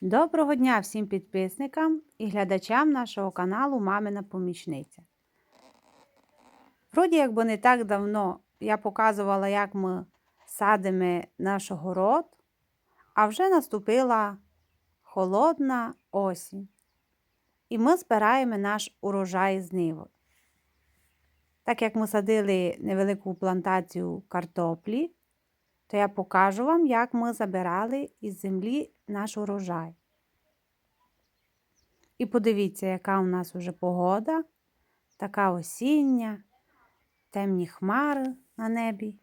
Доброго дня всім підписникам і глядачам нашого каналу Мамина Помічниця. Вроді, якби не так давно я показувала, як ми садимо наш город, а вже наступила холодна осінь. І ми збираємо наш урожай з ниви. Так як ми садили невелику плантацію картоплі, то я покажу вам, як ми забирали із землі наш урожай. І подивіться, яка у нас уже погода, така осіння, темні хмари на небі.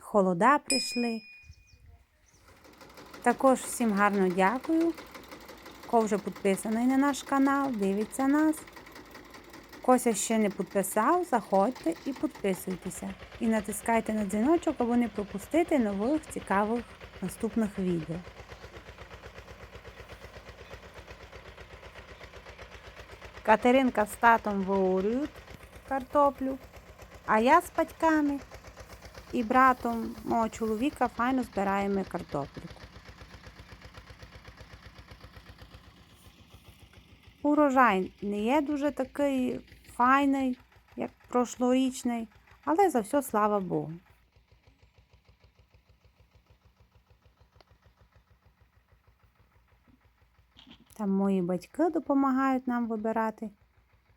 Холода прийшли. Також всім гарно дякую. Хто вже підписаний на наш канал, дивиться нас. Кося ще не підписав, заходьте і підписуйтеся. І натискайте на дзвіночок, аби не пропустити нових цікавих наступних відео. Катеринка з татом виорюють картоплю, а я з батьками і братом мого чоловіка файно збираємо картоплю. Урожай не є дуже такий файний, як прошлорічний, але за все слава Богу. Там мої батьки допомагають нам вибирати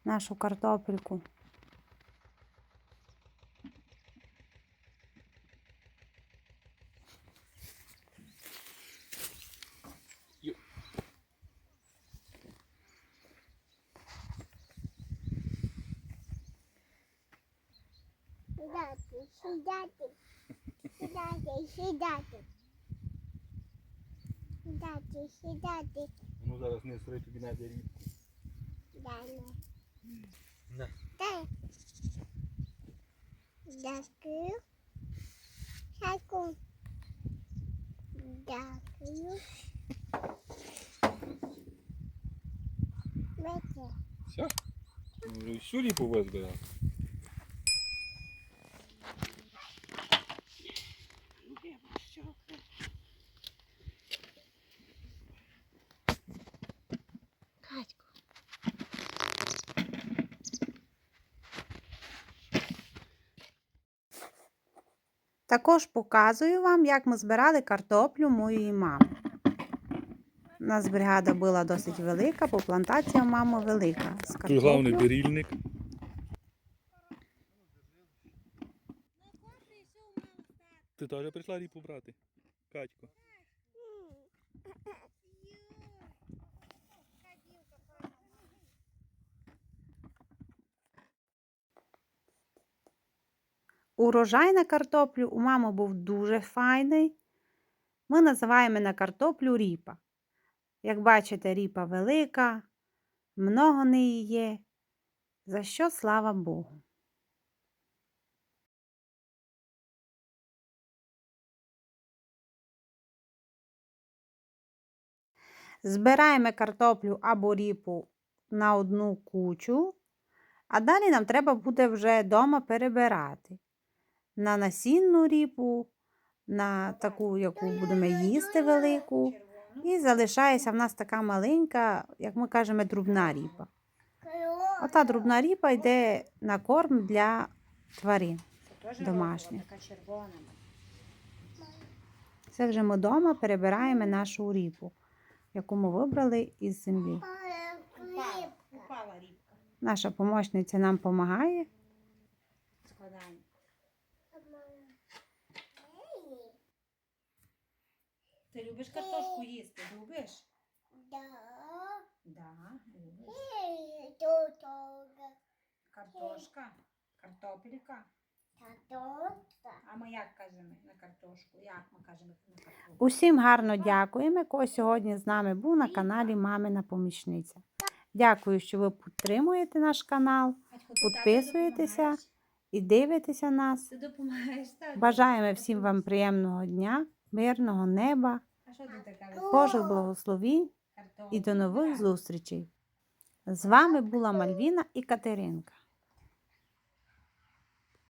нашу картопельку. Сідати, сідати. Сідати, сідати. Сідати, сідати. Ну зараз не сри тобі Надя рібку. Далі. На. Дай. Дякую. Дякую. Дякую. Мете. Все? Ну, вже всю ріпу визбирав. Також показую вам, як ми збирали картоплю моєї мами. У нас бригада була досить велика, бо плантація мама мами велика. З Тут головний берільник. Ти теж прийшла ріпу брати? Катько. Урожай на картоплю у мами був дуже файний. Ми називаємо на картоплю ріпа. Як бачите, ріпа велика, много неї є. За що слава Богу. Збираємо картоплю або ріпу на одну кучу, а далі нам треба буде вже вдома перебирати на насінну ріпу, на таку, яку будемо їсти велику. І залишається в нас така маленька, як ми кажемо, друбна ріпа. Ота друбна ріпа йде на корм для тварин. Домашня. Це вже ми вдома перебираємо нашу ріпу, яку ми вибрали із землі. Наша помощниця нам допомагає. Ти любиш картошку їсти? Любиш? Да, любиш. Картошка, картопелька. А ми як кажемо на картошку? Як ми кажемо на картошку? Усім гарно дякуємо, хто сьогодні з нами був на каналі Мамина Помічниця. Дякую, що ви підтримуєте наш канал, підписуєтеся і дивитеся нас. Ти допомагаєш тату? Бажаємо всім вам приємного дня, мирного неба, Божих благословінь і до нових зустрічей. З вами була Мальвіна і Катеринка.